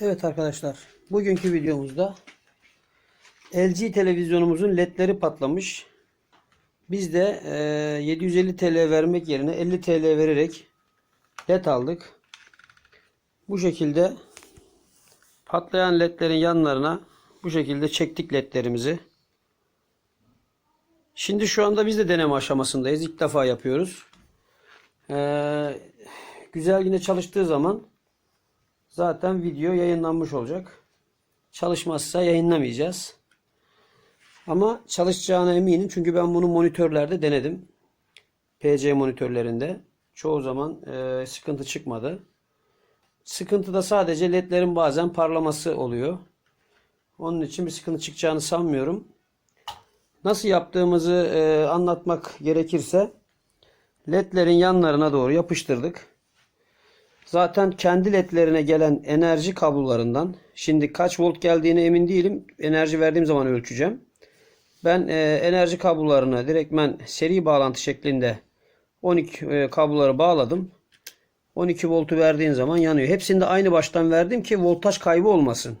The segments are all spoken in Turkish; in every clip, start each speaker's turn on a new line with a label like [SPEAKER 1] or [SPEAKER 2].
[SPEAKER 1] Evet arkadaşlar, bugünkü videomuzda LG televizyonumuzun ledleri patlamış. Biz de eee, 750 TL vermek yerine 50 TL vererek led aldık. Bu şekilde patlayan ledlerin yanlarına bu şekilde çektik ledlerimizi. Şimdi şu anda biz de deneme aşamasındayız. İlk defa yapıyoruz. Eee, güzel yine çalıştığı zaman zaten video yayınlanmış olacak. Çalışmazsa yayınlamayacağız. Ama çalışacağına eminim çünkü ben bunu monitörlerde denedim. PC monitörlerinde. Çoğu zaman e, sıkıntı çıkmadı. Sıkıntı da sadece ledlerin bazen parlaması oluyor. Onun için bir sıkıntı çıkacağını sanmıyorum. Nasıl yaptığımızı e, anlatmak gerekirse ledlerin yanlarına doğru yapıştırdık. Zaten kendi ledlerine gelen enerji kablolarından şimdi kaç volt geldiğine emin değilim. Enerji verdiğim zaman ölçeceğim. Ben e, enerji kablolarını direktmen seri bağlantı şeklinde 12 e, kabloları bağladım. 12 voltu verdiğin zaman yanıyor. Hepsini de aynı baştan verdim ki voltaj kaybı olmasın.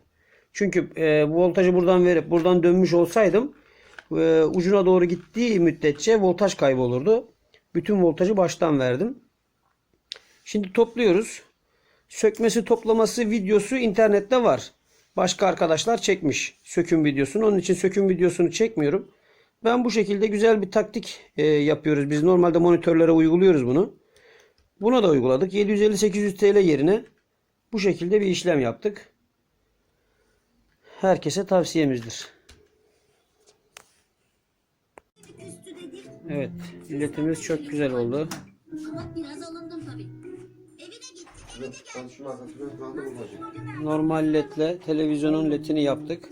[SPEAKER 1] Çünkü e, voltajı buradan verip buradan dönmüş olsaydım e, ucuna doğru gittiği müddetçe voltaj kaybı olurdu. Bütün voltajı baştan verdim. Şimdi topluyoruz. Sökmesi toplaması videosu internette var. Başka arkadaşlar çekmiş söküm videosunu. Onun için söküm videosunu çekmiyorum. Ben bu şekilde güzel bir taktik e, yapıyoruz. Biz normalde monitörlere uyguluyoruz bunu. Buna da uyguladık. 750-800 TL yerine bu şekilde bir işlem yaptık. Herkese tavsiyemizdir. Evet, illetimiz çok güzel oldu. Normal ledle televizyonun ledini yaptık.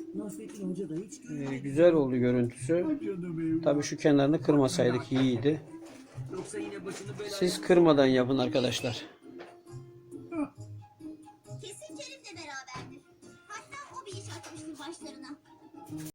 [SPEAKER 1] Ee, güzel oldu görüntüsü. Tabii şu kenarını kırmasaydık iyiydi. Siz kırmadan yapın arkadaşlar.
[SPEAKER 2] Kesin Kerim'le beraberdir. Hatta o bir iş açmıştır başlarına.